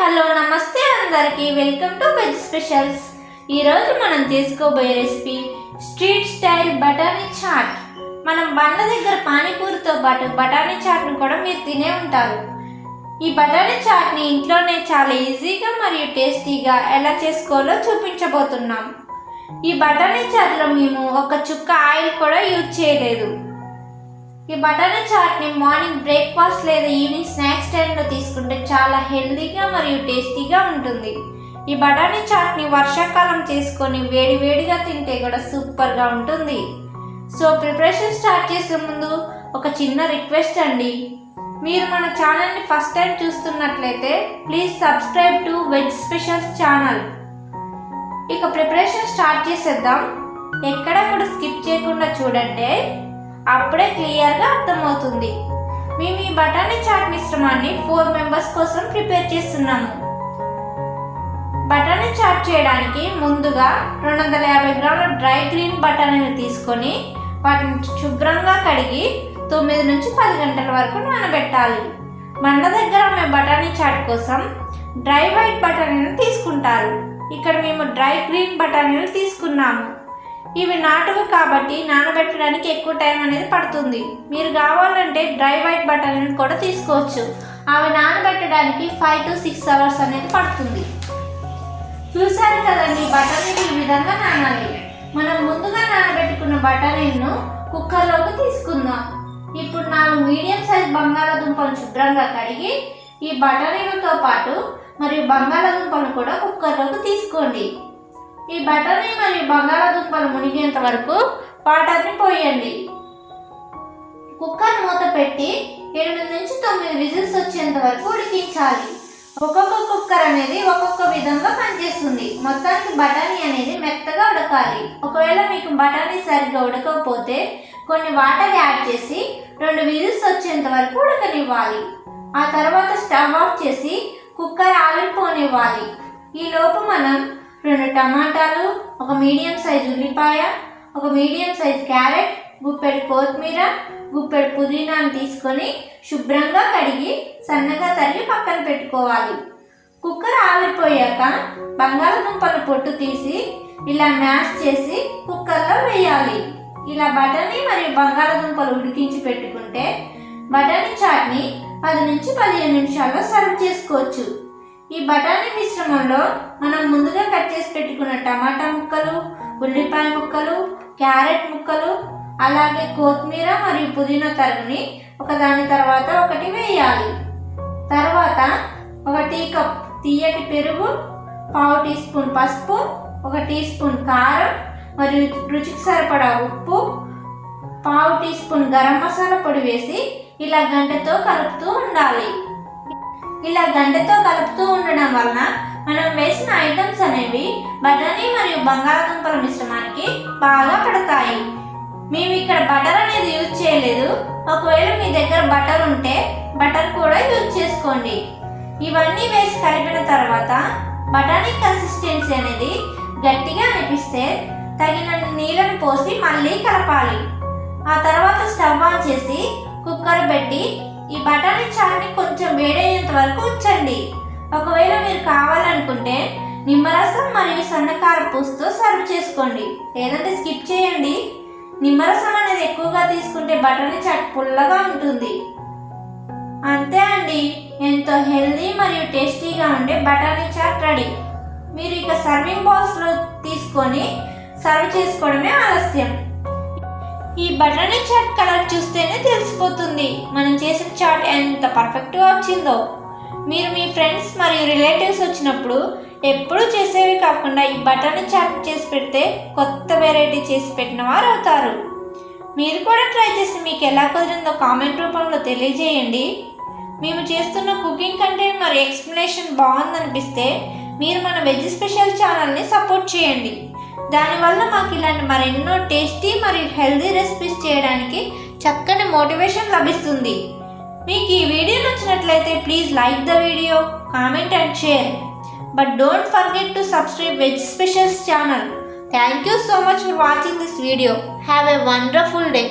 Hello నమస్తే అందరికీ. Welcome to veg specials ఈరోజు మనం చేసుకోబోయే రెసిపీ స్ట్రీట్ స్టైల్ బటానీ చాట్. మనం బండ్ల దగ్గర పానీపూరితో పాటు బటానీ చాట్ను కూడా మీరు తినే ఉంటారు. ఈ బటానీ చాట్ని ఇంట్లోనే చాలా ఈజీగా మరియు టేస్టీగా ఎలా చేసుకోవాలో చూపించబోతున్నాం. ఈ బటానీ చాట్లో మేము ఒక చుక్క ఆయిల్ కూడా యూజ్ చేయలేదు. ఈ బటానీ చాట్ని మార్నింగ్ బ్రేక్ఫాస్ట్ లేదా ఈవినింగ్ స్నాక్స్ టైంలో తీసుకుంటే చాలా హెల్దీగా మరియు టేస్టీగా ఉంటుంది. ఈ బఠానీ చాట్ని వర్షాకాలం చేసుకొని వేడి వేడిగా తింటే కూడా సూపర్గా ఉంటుంది. సో ప్రిపరేషన్ స్టార్ట్ చేసే ముందు ఒక చిన్న రిక్వెస్ట్ అండి. మీరు మన ఛానల్ని ఫస్ట్ టైం చూస్తున్నట్లయితే please subscribe to veg specials channel. ఇక ప్రిపరేషన్ స్టార్ట్ చేసేద్దాం. ఎక్కడ కూడా స్కిప్ చేయకుండా చూడండి. అప్పుడే క్లియర్గా అర్థమవుతుంది. బఠానీ చాట్ మిశ్రమాన్ని ఫోర్ మెంబర్స్ కోసం ప్రిపేర్ చేస్తున్నాము బఠానీ చాట్ చేయడానికి ముందుగా రెండు వందల యాభై గ్రాముల డ్రై గ్రీన్ బఠానీలు తీసుకొని వాటిని శుభ్రంగా కడిగి తొమ్మిది నుంచి పది గంటల వరకు నానబెట్టాలి. మండ దగ్గర అమ్మే బఠానీ చాట్ కోసం డ్రై వైట్ బఠానీలు తీసుకుంటారు. ఇక్కడ మేము డ్రై గ్రీన్ బఠానీలు తీసుకున్నాము. ఇవి నాటువు కాబట్టి నానబెట్టడానికి ఎక్కువ టైం అనేది పడుతుంది. మీరు కావాలంటే డ్రై వైట్ బఠానీలు కూడా తీసుకోవచ్చు. అవి నానబెట్టడానికి ఫైవ్ టు సిక్స్ అవర్స్ అనేది పడుతుంది. చూసారు కదండి బఠానీలు ఈ విధంగా నానాలి. మనం ముందుగా నానబెట్టుకున్న బఠానీలను కుక్కర్లోకి తీసుకుందాం. ఇప్పుడు నాలుగు మీడియం సైజ్ బంగాళాదుంపలు శుభ్రంగా కడిగి ఈ బఠానీలతో పాటు మరియు బంగాళాదుంపలు కూడా కుక్కర్లోకి తీసుకోండి. ఈ బఠానీ మరియు బంగాళాదుంపలు మునిగేంత వరకు వాటర్ని పోయండి. కుక్కర్ మూత పెట్టి ఎనిమిది నుంచి తొమ్మిది విజిల్స్ వచ్చేంత వరకు ఉడికించాలి. ఒక్కొక్క కుక్కర్ అనేది ఒక్కొక్క విధంగా పనిచేస్తుంది. మొత్తానికి బఠానీ అనేది మెత్తగా ఉడకాలి. ఒకవేళ మీకు బఠానీ సరిగ్గా ఉడకకపోతే కొన్ని వాటర్ యాడ్ చేసి రెండు విజిల్స్ వచ్చేంత వరకు ఉడకనివ్వాలి. ఆ తర్వాత స్టవ్ ఆఫ్ చేసి కుక్కర్ ఆవిరిపోనివ్వాలి. ఈ లోపు మనం రెండు టమాటాలు ఒక మీడియం సైజ్ ఉల్లిపాయ ఒక మీడియం సైజ్ క్యారెట్ గుప్పెడు కొత్తిమీర గుప్పెడు పుదీనాను తీసుకొని శుభ్రంగా కడిగి సన్నగా తరిగి పక్కన పెట్టుకోవాలి. కుక్కర్ ఆవిరిపోయాక బంగాళదుంపల పొట్టు తీసి ఇలా మ్యాష్ చేసి కుక్కర్లో వేయాలి. ఇలా బఠానీ మరియు బంగాళదుంపలు ఉడికించి పెట్టుకుంటే బఠానీ చాట్ని పది నుంచి పదిహేను నిమిషాల్లో సర్వ్ చేసుకోవచ్చు. ఈ బఠానీ మిశ్రమంలో మనం ముందుగా కట్ చేసి పెట్టుకున్న టమాటా ముక్కలు ఉల్లిపాయ ముక్కలు క్యారెట్ ముక్కలు అలాగే కొత్తిమీర మరియు పుదీనా తరుగుని ఒకదాని తర్వాత ఒకటి వేయాలి. తర్వాత ఒక టీ కప్ తీయటి పెరుగు పావు టీ స్పూన్ పసుపు ఒక టీ స్పూన్ కారం మరియు రుచికి సరిపడా ఉప్పు పావు టీ స్పూన్ గరం మసాలా పొడి వేసి ఇలా గంటతో కలుపుతూ ఉండాలి. ఇలా గంటతో కలుపుతూ ఉండడం వలన మనం వేసిన ఐటమ్స్ అనేవి బఠానీ మరియు బంగాళాదుంపల మిశ్రమానికి బాగా పడతాయి. మేము ఇక్కడ బటర్ అనేది యూజ్ చేయలేదు. ఒకవేళ మీ దగ్గర బటర్ ఉంటే బటర్ కూడా యూజ్ చేసుకోండి. ఇవన్నీ వేసి కలిపిన తర్వాత బఠానీ కన్సిస్టెన్సీ అనేది గట్టిగా అనిపిస్తే తగిన నీళ్ళని పోసి మళ్ళీ కలపాలి. ఆ తర్వాత స్టవ్ ఆన్ చేసి కుక్కర్ పెట్టి ఈ బఠానీ చాట్ని కొంచెం వేడయ్యేంత వరకు ఉంచండి. ఒకవేళ మీరు కావాలనుకుంటే నిమ్మరసం మరియు సన్నకార పూసుతో సర్వ్ చేసుకోండి. లేదంటే స్కిప్ చేయండి. నిమ్మరసం అనేది ఎక్కువగా తీసుకుంటే బఠానీ చాట్ పుల్లగా ఉంటుంది. అంతే అండి. ఎంతో హెల్దీ మరియు టేస్టీగా ఉండే బఠానీ చాట్ రెడీ. మీరు ఇక సర్వింగ్ బాక్స్లో తీసుకొని సర్వ్ చేసుకోవడమే ఆలస్యం. ఈ బఠానీ చాట్ కలర్ చూస్తేనే తెలిసిపోతుంది. మనం చేసిన చాట్ ఎంత పర్ఫెక్ట్గా వచ్చిందో. మీరు మీ ఫ్రెండ్స్ మరియు రిలేటివ్స్ వచ్చినప్పుడు ఎప్పుడూ చేసేవి కాకుండా ఈ బఠానీ చాట్ చేసి పెడితే కొత్త వెరైటీ చేసి పెట్టిన వారు అవుతారు. మీరు కూడా ట్రై చేసి మీకు ఎలా కుదిరిందో కామెంట్ రూపంలో తెలియజేయండి. మేము చేస్తున్న కుకింగ్ కంటెంట్ మరియు ఎక్స్ప్లెనేషన్ బాగుందనిపిస్తే మీరు మన వెజ్ స్పెషల్ ఛానల్ని సపోర్ట్ చేయండి. దానివల్ల మాకు ఇలాంటి మరెన్నో టేస్టీ మరియు హెల్దీ రెసిపీస్ చేయడానికి చక్కని మోటివేషన్ లభిస్తుంది. మీకు ఈ వీడియో నచ్చినట్లయితే please like the video comment and share. But don't forget to subscribe veg specials channel. Thank you so much for watching this video. Have a wonderful day.